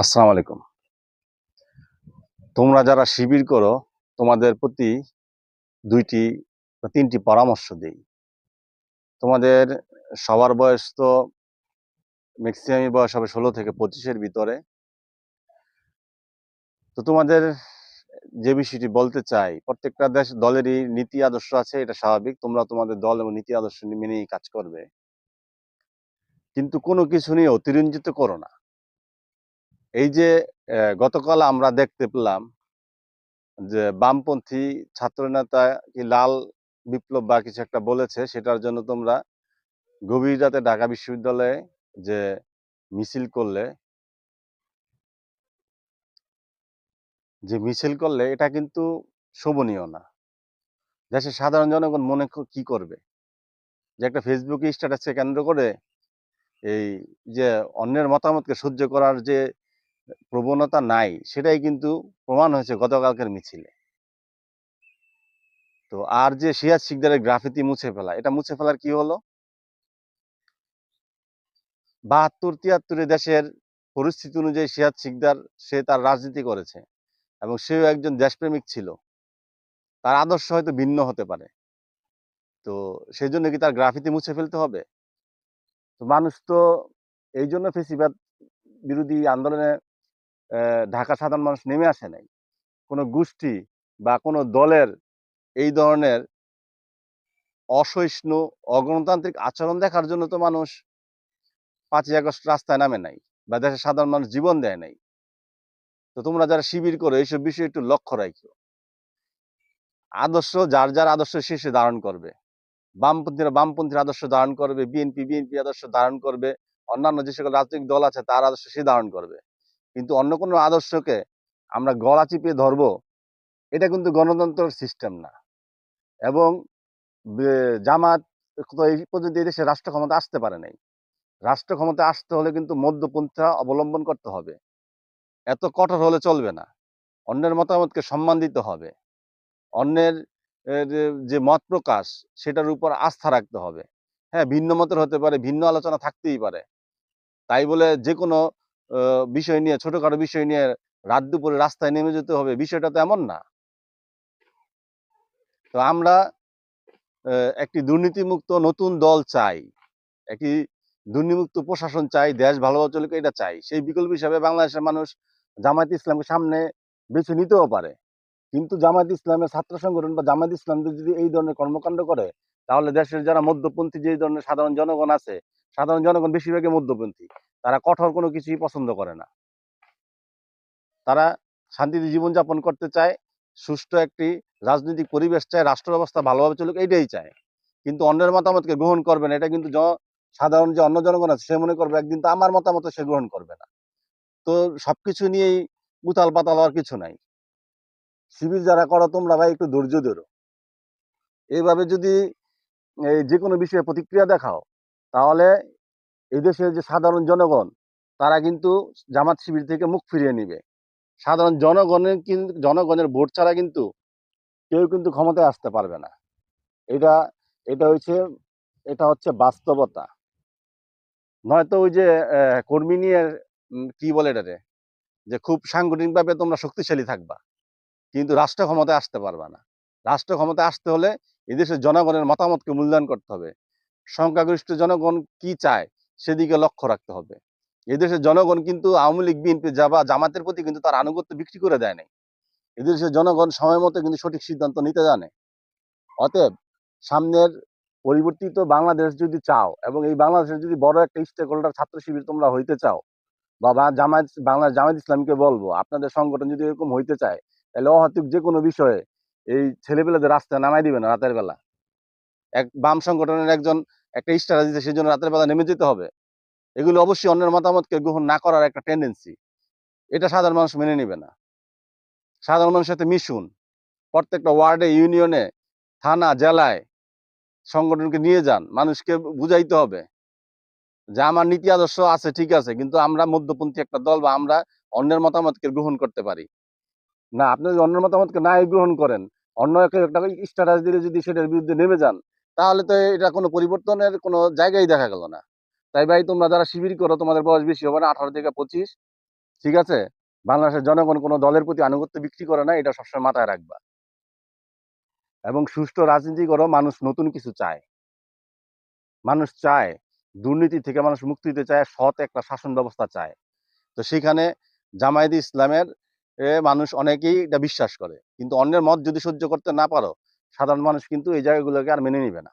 আসসালামু আলাইকুম। তোমরা যারা শিবির করো, তোমাদের প্রতি দুইটি বা তিনটি পরামর্শ দেই। তোমাদের সবার বয়স তো ম্যাক্সিমাম বয়স হবে ষোলো থেকে পঁচিশের ভিতরে। তো তোমাদের যে বিষয়টি বলতে চাই, প্রত্যেকটা দেশ দলেরই নীতি আদর্শ আছে, এটা স্বাভাবিক। তোমরা তোমাদের দল এবং নীতি আদর্শ মেনেই কাজ করবে। কিন্তু কোনো কিছু নিয়ে অতিরঞ্জিত করো না। এই যে গতকাল আমরা দেখতে পেলাম যে, বামপন্থী ছাত্রনেতা কি লাল বিপ্লব বা কিছু একটা বলেছে, সেটার জন্য তোমরা গভীর রাতে ঢাকা বিশ্ববিদ্যালয়ে যে মিছিল করলে, যে মিছিল করলে এটা কিন্তু শোভনীয় না। দেশের সাধারণ জনগণ মনে ক- করবে? যে একটা ফেসবুকে স্ট্যাটাসকে কেন্দ্র করে এই যে অন্যের মতামতকে সহ্য করার যে প্রবণতা নাই, সেটাই কিন্তু প্রমাণ হয়েছে গতকালকের মিছিলে। তো আর যে সিয়াজ শিকদারের গ্রাফিতি মুছে ফেলা, এটা মুছে ফেলার কি হলো? বাহাত্তর তিয়াত্তরে দেশের পরিস্থিতি অনুযায়ী সিয়াজ শিকদার, সে তার রাজনীতি করেছে এবং সেও একজন দেশপ্রেমিক ছিল। তার আদর্শ হয়তো ভিন্ন হতে পারে। তো সেই জন্য কি তার গ্রাফিতি মুছে ফেলতে হবে? তো মানুষ তো এই জন্য ফেসিবাদ বিরোধী আন্দোলনে ঢাকা সাধারণ মানুষ নেমে আসে নাই। কোনো গোষ্ঠী বা কোনো দলের এই ধরনের অসহিষ্ণু, অগণতান্ত্রিক আচরণ দেখার জন্য তো মানুষ পাঁচই আগস্ট রাস্তায় নামে নাই বা দেশের সাধারণ মানুষ জীবন দেয় নাই। তো তোমরা যারা শিবির করো, এইসব বিষয়ে একটু লক্ষ্য রাখো আদর্শ যার যার আদর্শ শেষে ধারণ করবে। বামপন্থীরা বামপন্থীর আদর্শ ধারণ করবে, বিএনপি বিএনপি আদর্শ ধারণ করবে, অন্যান্য যে সকল রাজনৈতিক দল আছে তার আদর্শ সে ধারণ করবে। কিন্তু অন্য কোনো আদর্শকে আমরা গলা চিপিয়ে ধরবো, এটা কিন্তু গণতন্ত্রের সিস্টেম না। এবং জামাত তো এই পর্যন্ত দেশে রাষ্ট্র ক্ষমতা আসতে পারে নাই। রাষ্ট্র ক্ষমতা আসতে হলে কিন্তু মধ্যপন্থা অবলম্বন করতে হবে। এত কঠোর হলে চলবে না। অন্যের মতামতকে সম্মান দিতে হবে। অন্যের যে- মত প্রকাশ, সেটার উপর আস্থা রাখতে হবে। হ্যাঁ ভিন্ন মতের হতে পারে, ভিন্ন আলোচনা থাকতেই পারে। তাই বলে যে কোনো বিষয় নিয়ে, ছোটখাটো বিষয় নিয়ে রাত দুপুরে রাস্তায় নেমে যেতে হবে, বিষয়টা তো এমন না। তো আমরা একটি দুর্নীতিমুক্ত নতুন দল চাই, একটি দুর্নীতিমুক্ত প্রশাসন চাই, দেশ ভালোভাবে চলুক, এটা চাই। সেই বিকল্প হিসাবে বাংলাদেশের মানুষ জামায়াত ইসলামকে সামনে বেছে নিতেও পারে। কিন্তু জামায়াত ইসলামের ছাত্র সংগঠন বা জামায়াত ইসলাম যদি এই ধরনের কর্মকাণ্ড করে, তাহলে দেশের যারা মধ্যপন্থী যে ধরনের সাধারণ জনগণ আছে, সাধারণ জনগণ বেশিরভাগই মধ্যপন্থী। তারা কঠোর কোনো কিছুই পছন্দ করে না। তারা শান্তিতে জীবনযাপন করতে চায়, সুষ্ঠু একটি রাজনৈতিক পরিবেশ চায় রাষ্ট্র ব্যবস্থা ভালোভাবে চলুক, এইটাই চায়। কিন্তু অন্যের মতামতকে গ্রহণ করবে না, এটা কিন্তু সাধারণ যে অন্য জনগণ আছে, সে মনে করবে একদিন তো আমার মতামত সে গ্রহণ করবে না। তো সবকিছু নিয়েই উতাল পাতাল হওয়ার কিছু নাই। শিবির যারা করো, তোমরা ভাই একটু ধৈর্য ধরো। এইভাবে যদি যে কোনো বিষয়ে প্রতিক্রিয়া দেখাও, তাহলে এই দেশের যে সাধারণ জনগণ, তারা কিন্তু জামাত শিবির থেকে মুখ ফিরিয়ে নিবে। সাধারণ জনগণের কিন্তু জনগণের ভোট ছাড়া কিন্তু কেউ কিন্তু ক্ষমতায় আসতে পারবে না। এটা এটা হচ্ছে এটা হচ্ছে বাস্তবতা। নয়তো ওই যে কর্মী নিয়ে কি বলে এটারে যে খুব সাংগঠনিকভাবে তোমরা শক্তিশালী থাকবা, কিন্তু রাষ্ট্র ক্ষমতায় আসতে পারবা না। রাষ্ট্র ক্ষমতায় আসতে হলে এদেশের জনগণের মতামতকে মূল্যায়ন করতে হবে। সংখ্যাগরিষ্ঠ জনগণ কি চায়? সেদিকে লক্ষ্য রাখতে হবে। এদেশের জনগণ কিন্তু আওয়ামী লীগ, বিএনপি যাবা জামাতের প্রতি কিন্তু তার আনুগত্য বিক্রি করে দেয় নাই। এদেশের জনগণ সময় মতো কিন্তু সঠিক সিদ্ধান্ত নিতে জানে। অতএব সামনের পরিবর্তিত বাংলাদেশ যদি চাও এবং এই বাংলাদেশের যদি বড় একটা স্টেক হোল্ডার ছাত্র শিবির তোমরা হইতে চাও বা জামায়াত বাংলা জামায়াত ইসলামকে বলব, আপনাদের সংগঠন যদি এরকম হইতে চায়, তাহলে অহেতুক যে কোনো বিষয়ে এই ছেলেপেলেদের রাস্তায় নামাই দিবে না রাতের বেলা। এক বাম সংগঠনের একজন একটা স্টার দিতে সেই জন্য রাতের বেলা নেমে যেতে হবে। এগুলো অবশ্যই অন্যের মতামতকে গ্রহণ না করার একটা টেন্ডেন্সি এটা সাধারণ মানুষ মেনে নেবে না। সাধারণ মানুষের সাথে মিশুন। প্রত্যেকটা ওয়ার্ডে ইউনিয়নে থানা, জেলায় সংগঠনকে নিয়ে যান। মানুষকে বুঝাইতে হবে যে আমার নীতি আদর্শ আছে, ঠিক আছে, কিন্তু আমরা মধ্যপন্থী একটা দল বা আমরা অন্যের মতামতকে গ্রহণ করতে পারি। না, আপনি যদি অন্যের মতামতকে নাই গ্রহণ করেন, অন্য একটা স্ট্যাটাস দিলে যদি সেটার বিরুদ্ধে নেমে যান তাহলে তো এটা কোনো পরিবর্তনের কোনো জায়গায় দেখা গেল না। তাই ভাই, তোমরা যারা শিবির করো, তোমাদের বয়স বেশি হবে না, আঠারো থেকে পঁচিশ, ঠিক আছে? বাংলাদেশের জনগণ কোনো দলের প্রতি আনুগত্য বিক্রি করে না, এটা সবসময় মাথায় রাখবা। এবং সুষ্ঠু রাজনীতি করো, মানুষ নতুন কিছু চায়। মানুষ চায়, দুর্নীতি থেকে মানুষ মুক্তি দিতে চায়, সৎ একটা শাসন ব্যবস্থা চায়। তো সেখানে জামায়াত ইসলামের মানুষ অনেকেই এটা বিশ্বাস করে। কিন্তু অন্যের মত যদি সহ্য করতে না পারো সাধারণ মানুষ কিন্তু এই জায়গাগুলোকে আর মেনে নিবে না।